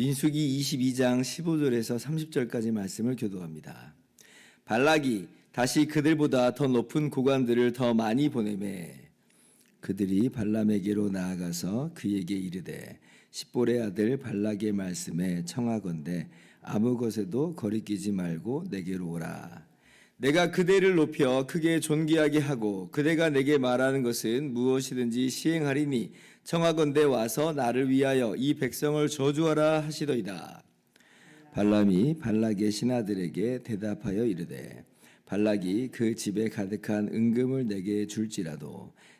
민수기 22장 15절에서 30절까지 말씀을 교도합니다. 발락이 다시 그들보다 더 높은 고관들을 더 많이 보내매 그들이 발람에게로 나아가서 그에게 이르되 십볼의 아들 발락의 말씀에 청하건대 아무 것에도 거리끼지 말고 내게로 오라. 내가 그대를 높여 크게 존귀하게 하고 그대가 내게 말하는 것은 무엇이든지 시행하리니 청하건대 와서 나를 위하여 이 백성을 저주하라 하시더이다. 발람이 발락의 신하들에게 대답하여 이르되 발락이 그 집에 가득한 은금을 내게 줄지라도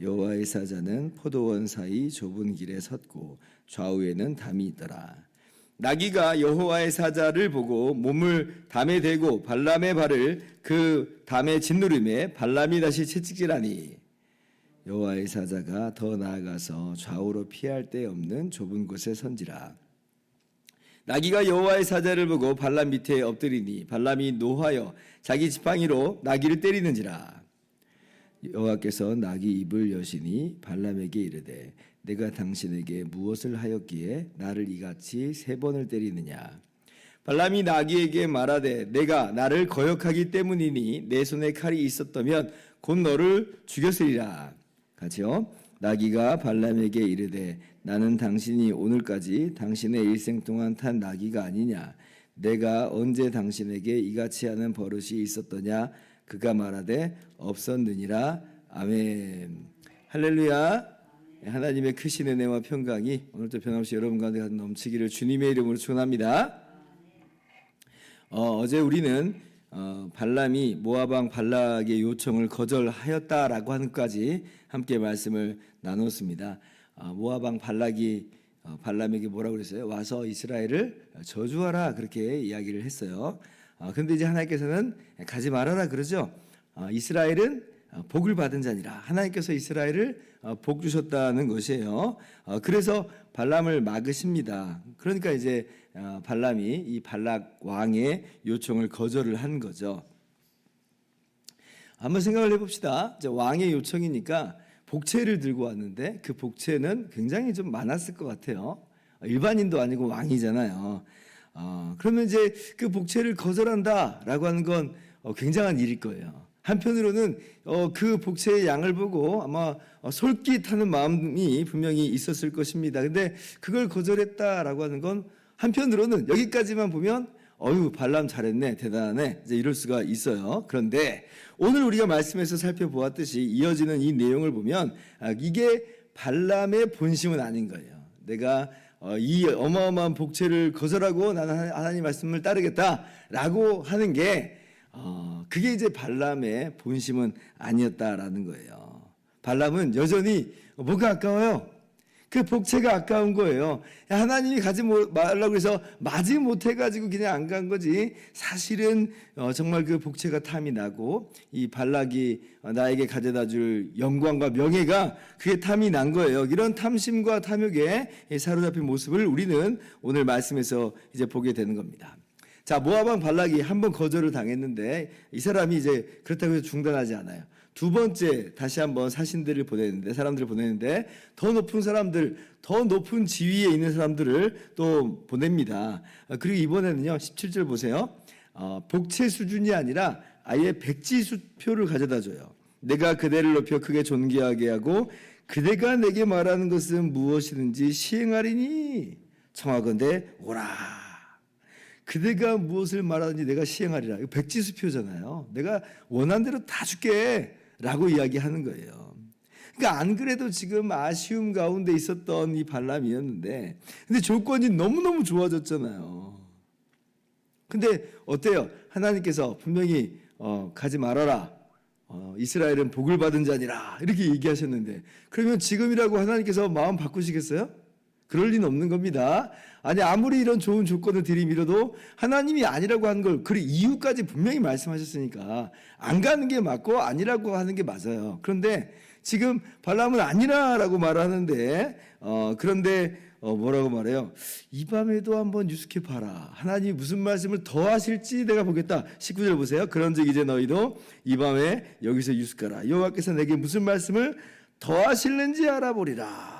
여호와의 사자는 포도원 사이 좁은 길에 섰고 좌우에는 담이 있더라. 나귀가 여호와의 사자를 보고 몸을 담에 대고 발람의 발을 그 담에 짓누름에 발람이 다시 채찍질하니 여호와의 사자가 더 나아가서 좌우로 피할 데 없는 좁은 곳에 선지라. 나귀가 여호와의 사자를 보고 발람 밑에 엎드리니 발람이 노하여 자기 지팡이로 나귀를 때리는지라. 여호와께서 나귀 입을 여시니 발람에게 이르되 내가 당신에게 무엇을 하였기에 나를 이같이 세 번을 때리느냐? 발람이 나귀에게 말하되 내가 나를 거역하기 때문이니 내 손에 칼이 있었다면 곧 너를 죽였으리라. 같이요 나귀가 발람에게 이르되 나는 당신이 오늘까지 당신의 일생 동안 탄 나귀가 아니냐? 내가 언제 당신에게 이같이 하는 버릇이 있었더냐 그가 말하되 없었느니라 아멘 할렐루야 하나님의 크신 은혜와 평강이 오늘도 변함없이 여러분 가운데 넘치기를 주님의 이름으로 축원합니다. 어, 어제 우리는 어, 발람이 모아방 발락의 요청을 거절하였다라고 하는 것까지 함께 말씀을 나눴습니다. 어, 모아방 발락이 어, 발람에게 뭐라고 그랬어요? 와서 이스라엘을 저주하라 그렇게 이야기를 했어요. 어, 그런데 이제 하나님께서는 가지 말아라 그러죠. 어, 이스라엘은 어, 복을 받은 자니라. 하나님께서 이스라엘을 어, 복 주셨다는 것이에요. 어, 그래서 발람을 막으십니다. 그러니까 이제 어, 발람이 이 발락 왕의 요청을 거절을 한 거죠. 한번 생각을 해봅시다. 왕의 요청이니까 복채를 들고 왔는데 그 복채는 굉장히 좀 많았을 것 같아요. 일반인도 아니고 왕이잖아요. 어, 그러면 이제 그 복채를 거절한다라고 하는 건 어, 굉장한 일일 거예요. 한편으로는 어, 그 복채의 양을 보고 아마 어, 솔깃하는 마음이 분명히 있었을 것입니다. 근데 그걸 거절했다라고 하는 건 한편으로는 여기까지만 보면 어유 발람 잘했네 대단하네 이제 이럴 수가 있어요. 그런데 오늘 우리가 말씀에서 살펴보았듯이 이어지는 이 내용을 보면 아, 이게 발람의 본심은 아닌 거예요. 내가 어, 이 어마어마한 복채를 거절하고 나는 하나님 말씀을 따르겠다라고 하는 게 어, 그게 이제 발람의 본심은 아니었다라는 거예요. 발람은 여전히 뭐가 아까워요? 그 복채가 아까운 거예요. 하나님이 가지 말라고 해서 마지 못해가지고 그냥 안 간 거지. 사실은 어, 정말 그 복채가 탐이 나고 이 발락이 나에게 가져다 줄 영광과 명예가 그게 탐이 난 거예요. 이런 탐심과 탐욕에 사로잡힌 모습을 우리는 오늘 말씀에서 이제 보게 되는 겁니다. 자, 모아방 발락이 한 번 거절을 당했는데 이 사람이 이제 그렇다고 해서 중단하지 않아요. 두 번째 다시 한번 사신들을 보내는데 사람들을 보내는데 더 높은 사람들, 더 높은 지위에 있는 사람들을 또 보냅니다. 아, 그리고 이번에는요 17절 보세요. 어, 복체 수준이 아니라 아예 백지 수표를 가져다 줘요. 내가 그대를 높여 크게 존귀하게 하고 그대가 내게 말하는 것은 무엇이든지 시행하리니 청하건대 오라. 그대가 무엇을 말하든지 내가 시행하리라. 이거 백지수표잖아요. 내가 원한 대로 다 줄게. 라고 이야기하는 거예요. 그러니까 안 그래도 지금 아쉬움 가운데 있었던 이 발람이었는데, 근데 조건이 너무너무 좋아졌잖아요. 근데 어때요? 하나님께서 분명히 어, 가지 말아라. 어, 이스라엘은 복을 받은 자니라. 이렇게 얘기하셨는데, 그러면 지금이라고 하나님께서 마음 바꾸시겠어요? 그럴 리는 없는 겁니다. 아니 아무리 이런 좋은 조건을 들이밀어도 하나님이 아니라고 하는 걸그 이유까지 분명히 말씀하셨으니까 안 가는 게 맞고 아니라고 하는 게 맞아요. 그런데 지금 발람은 아니라라고 말하는데 어 그런데 어 뭐라고 말해요? 이 밤에도 한번 유숙해 봐라. 하나님이 무슨 말씀을 더 하실지 내가 보겠다. 19절 보세요. 그런즉 이제 너희도 이 밤에 여기서 유숙하라. 여호와께서 내게 무슨 말씀을 더 하실는지 알아보리라.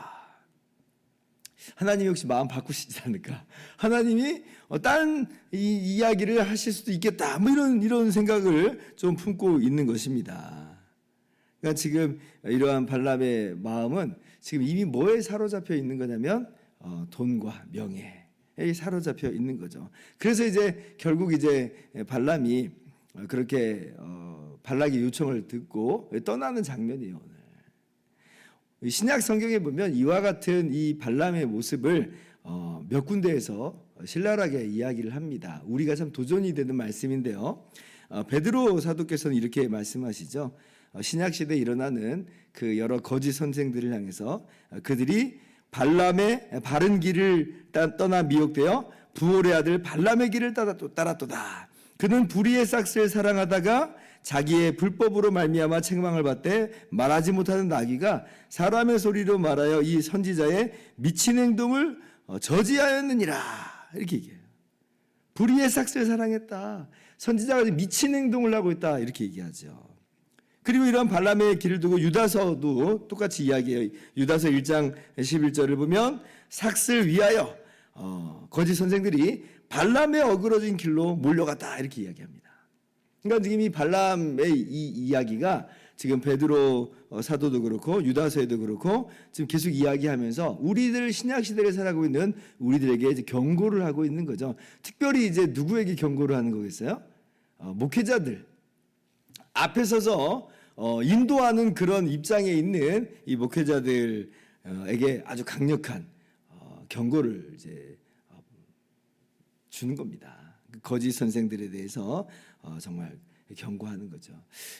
하나님이 혹시 마음 바꾸시지 않을까? 하나님이 어, 다른 이 이야기를 하실 수도 있겠다. 뭐 이런 이런 생각을 좀 품고 있는 것입니다. 그러니까 지금 이러한 발람의 마음은 지금 이미 뭐에 사로잡혀 있는 거냐면 어, 돈과 명예에 사로잡혀 있는 거죠. 그래서 이제 결국 이제 발람이 어, 그렇게 어, 발락의 요청을 듣고 떠나는 장면이에요. 신약 성경에 보면 이와 같은 이 발람의 모습을 어, 몇 군데에서 신랄하게 이야기를 합니다. 우리가 참 도전이 되는 말씀인데요. 어, 베드로 사도께서는 이렇게 말씀하시죠. 어, 신약 시대에 일어나는 그 여러 거짓 선생들을 향해서 어, 그들이 발람의 바른 길을 따- 떠나 미혹되어 부올의 아들 발람의 길을 따라 또 따랐도다. 그는 불의의 싹스를 사랑하다가 자기의 불법으로 말미암아 책망을 받되 말하지 못하는 나귀가 사람의 소리로 말하여 이 선지자의 미친 행동을 어, 저지하였느니라 이렇게 얘기해요. 불의의 싹스를 사랑했다. 선지자가 미친 행동을 하고 있다 이렇게 얘기하죠. 그리고 이런 발람의 길을 두고 유다서도 똑같이 이야기해요. 유다서 1장 11절을 보면 삭슬 위하여 어, 거짓 선생들이 발람의 어그러진 길로 몰려갔다 이렇게 이야기합니다. 그러니까 지금 이 발람의 이 이야기가 지금 베드로 어, 사도도 그렇고 유다서에도 그렇고 지금 계속 이야기하면서 우리들 신약 시대를 살아가고 있는 우리들에게 이제 경고를 하고 있는 거죠. 특별히 이제 누구에게 경고를 하는 거겠어요? 어, 목회자들 앞에 서서 어, 인도하는 그런 입장에 있는 이 목회자들에게 아주 강력한 어, 경고를 이제 어, 주는 겁니다. 그 거짓 선생들에 대해서 어, 정말 경고하는 거죠.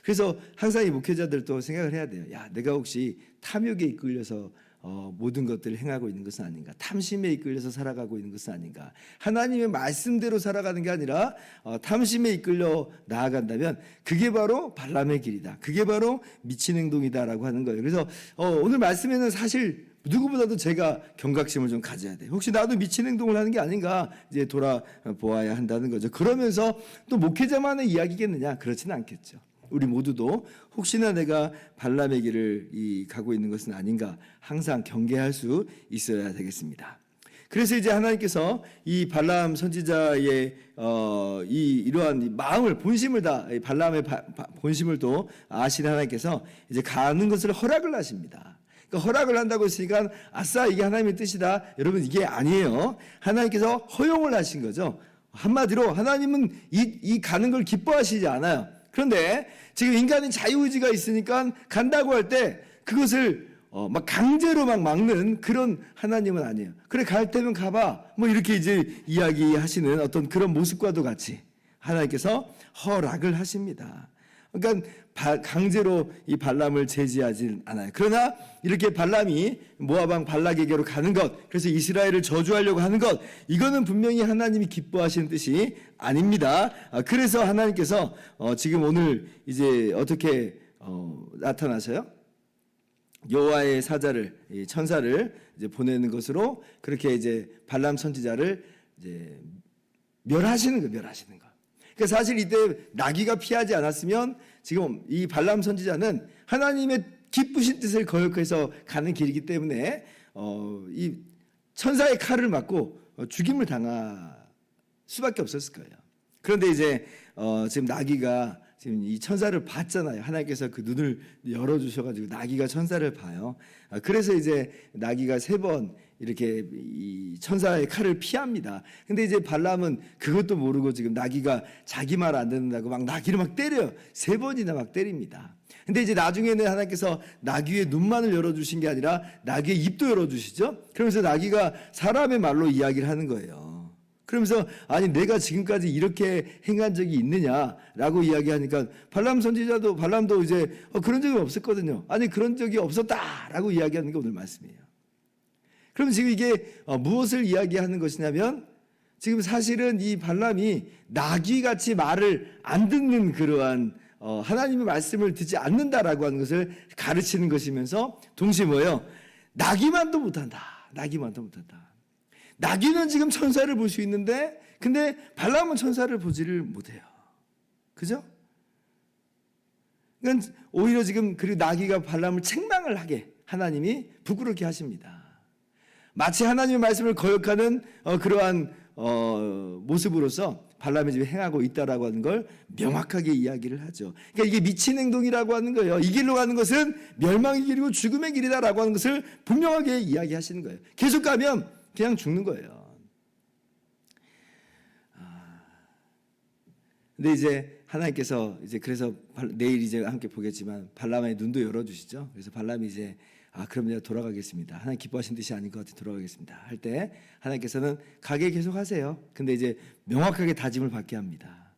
그래서 항상 이 목회자들도 생각을 해야 돼요. 야, 내가 혹시 탐욕에 이끌려서 어, 모든 것들을 행하고 있는 것은 아닌가? 탐심에 이끌려서 살아가고 있는 것은 아닌가? 하나님의 말씀대로 살아가는 게 아니라 어, 탐심에 이끌려 나아간다면 그게 바로 발람의 길이다. 그게 바로 미친 행동이다라고 하는 거예요. 그래서 어, 오늘 말씀에는 사실 누구보다도 제가 경각심을 좀 가져야 돼요. 혹시 나도 미친 행동을 하는 게 아닌가 이제 돌아보아야 한다는 거죠. 그러면서 또 목회자만의 이야기겠느냐? 그렇지는 않겠죠. 우리 모두도 혹시나 내가 발람의 길을 이 가고 있는 것은 아닌가 항상 경계할 수 있어야 되겠습니다. 그래서 이제 하나님께서 이 발람 선지자의 어, 이 이러한 이 마음을 본심을 다이 발람의 바- 바- 본심을 또 아시는 하나님께서 이제 가는 것을 허락을 하십니다. 그러니까 허락을 한다고 했으니까 아싸 이게 하나님의 뜻이다. 여러분 이게 아니에요. 하나님께서 허용을 하신 거죠. 한마디로 하나님은 이, 이 가는 걸 기뻐하시지 않아요. 그런데 지금 인간은 자유의지가 있으니까 간다고 할 때 그것을 어, 막 강제로 막 막는 그런 하나님은 아니에요. 그래 갈 때면 가봐. 뭐 이렇게 이제 이야기하시는 어떤 그런 모습과도 같이 하나님께서 허락을 하십니다. 그러니까 바- 강제로 이 발람을 제지하지 않아요. 그러나 이렇게 발람이 모아방 발락에게로 가는 것, 그래서 이스라엘을 저주하려고 하는 것, 이거는 분명히 하나님이 기뻐하시는 뜻이 아닙니다. 아, 그래서 하나님께서 어, 지금 오늘 이제 어떻게 어, 나타나셔요? 여호와의 사자를 이 천사를 이제 보내는 것으로 그렇게 이제 발람 선지자를 이제 멸하시는 거 멸하시는 거. 그러니까 사실 이때 나귀가 피하지 않았으면 지금 이 발람 선지자는 하나님의 기쁘신 뜻을 거역해서 가는 길이기 때문에 어, 이 천사의 칼을 맞고 어, 죽임을 당할 수밖에 없었을 거예요. 그런데 이제 어, 지금 나귀가 지금 이 천사를 봤잖아요. 하나님께서 그 눈을 열어 주셔가지고 나귀가 천사를 봐요. 아, 그래서 이제 나귀가 세 번 이렇게 이 천사의 칼을 피합니다. 근데 이제 발람은 그것도 모르고 지금 나귀가 자기 말 안 듣는다고 막 나귀를 막 때려요. 세 번이나 막 때립니다. 근데 이제 나중에는 하나님께서 나귀의 눈만을 열어주신 게 아니라 나귀의 입도 열어주시죠. 그러면서 나귀가 사람의 말로 이야기를 하는 거예요. 그러면서 아니 내가 지금까지 이렇게 행한 적이 있느냐라고 이야기하니까 발람 선지자도 발람도 이제 어, 그런 적이 없었거든요. 아니 그런 적이 없었다라고 이야기하는 게 오늘 말씀이에요. 그럼 지금 이게 어, 무엇을 이야기하는 것이냐면 지금 사실은 이 발람이 나귀같이 말을 안 듣는 그러한 어, 하나님의 말씀을 듣지 않는다라고 하는 것을 가르치는 것이면서 동시에 뭐예요? 나귀만도 못한다. 나귀만도 못한다. 나귀는 지금 천사를 볼 수 있는데 근데 발람은 천사를 보지를 못해요. 그죠? 그러니까 오히려 지금 그리고 나귀가 발람을 책망을 하게 하나님이 부끄럽게 하십니다. 마치 하나님의 말씀을 거역하는 어, 그러한 어, 모습으로서 발람이 지금 행하고 있다라고 하는 걸 명확하게 이야기를 하죠. 그러니까 이게 미친 행동이라고 하는 거예요. 이 길로 가는 것은 멸망의 길이고 죽음의 길이다라고 하는 것을 분명하게 이야기하시는 거예요. 계속 가면 그냥 죽는 거예요. 아, 근데 이제 하나님께서 이제 그래서 발- 내일 이제 함께 보겠지만 발람의 눈도 열어주시죠. 그래서 발람이 이제 아 그럼 내가 돌아가겠습니다. 하나님 기뻐하신 뜻이 아닌 것 같아 돌아가겠습니다. 할 때 하나님께서는 가게 계속 하세요. 근데 이제 명확하게 다짐을 받게 합니다.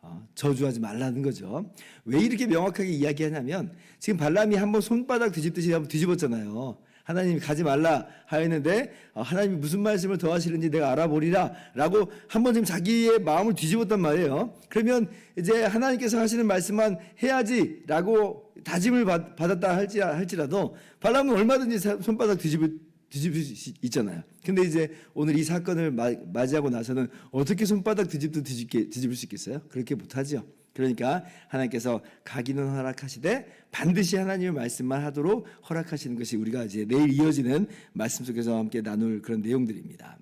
어, 저주하지 말라는 거죠. 왜 이렇게 명확하게 이야기하냐면 지금 발람이 한번 손바닥 뒤집듯이 한번 뒤집었잖아요. 하나님이 가지 말라 하였는데 어, 하나님이 무슨 말씀을 더 하시는지 내가 알아보리라 라고 한번 지금 자기의 마음을 뒤집었단 말이에요. 그러면 이제 하나님께서 하시는 말씀만 해야지 라고 다짐을 받, 받았다 할지, 할지라도 발람은 얼마든지 사- 손바닥 뒤집을 뒤집을 수 있잖아요. 근데 이제 오늘 이 사건을 마- 맞이하고 나서는 어떻게 손바닥 뒤집도 뒤집게, 뒤집을 수 있겠어요? 그렇게 못하죠. 그러니까 하나님께서 가기는 허락하시되 반드시 하나님의 말씀만 하도록 허락하시는 것이 우리가 이제 내일 이어지는 말씀 속에서 함께 나눌 그런 내용들입니다.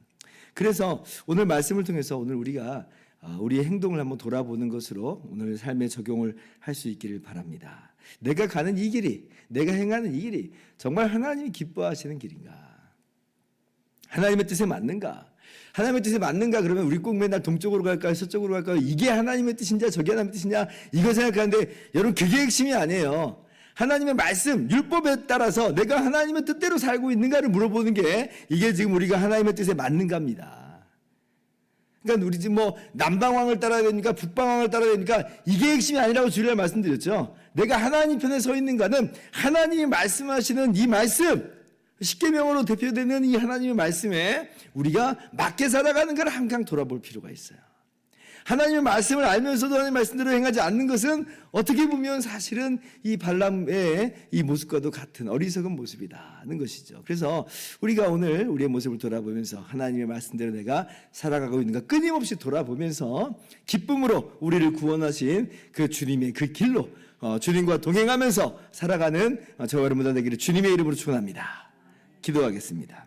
그래서 오늘 말씀을 통해서 오늘 우리가 아, 우리의 행동을 한번 돌아보는 것으로 오늘 삶에 적용을 할 수 있기를 바랍니다. 내가 가는 이 길이, 내가 행하는 이 길이 정말 하나님이 기뻐하시는 길인가? 하나님의 뜻에 맞는가? 하나님의 뜻에 맞는가? 그러면 우리 꼭 맨날 동쪽으로 갈까요? 서쪽으로 갈까요? 이게 하나님의 뜻이냐? 저게 하나님의 뜻이냐? 이거 생각하는데 여러분 그게 핵심이 아니에요. 하나님의 말씀, 율법에 따라서 내가 하나님의 뜻대로 살고 있는가를 물어보는 게 이게 지금 우리가 하나님의 뜻에 맞는가입니다. 그러니까 우리 지금 뭐 남방왕을 따라야 되니까 북방왕을 따라야 되니까 이게 핵심이 아니라고 주일날 말씀드렸죠. 내가 하나님 편에 서 있는가는 하나님이 말씀하시는 이 말씀 십계명으로 대표되는 이 하나님의 말씀에 우리가 맞게 살아가는 걸 항상 돌아볼 필요가 있어요. 하나님의 말씀을 알면서도 하나님의 말씀대로 행하지 않는 것은 어떻게 보면 사실은 이 발람의 이 모습과도 같은 어리석은 모습이다는 것이죠. 그래서 우리가 오늘 우리의 모습을 돌아보면서 하나님의 말씀대로 내가 살아가고 있는가 끊임없이 돌아보면서 기쁨으로 우리를 구원하신 그 주님의 그 길로 어, 주님과 동행하면서 살아가는 어, 저와 여러분들 되기를 주님의 이름으로 축원합니다. 기도하겠습니다.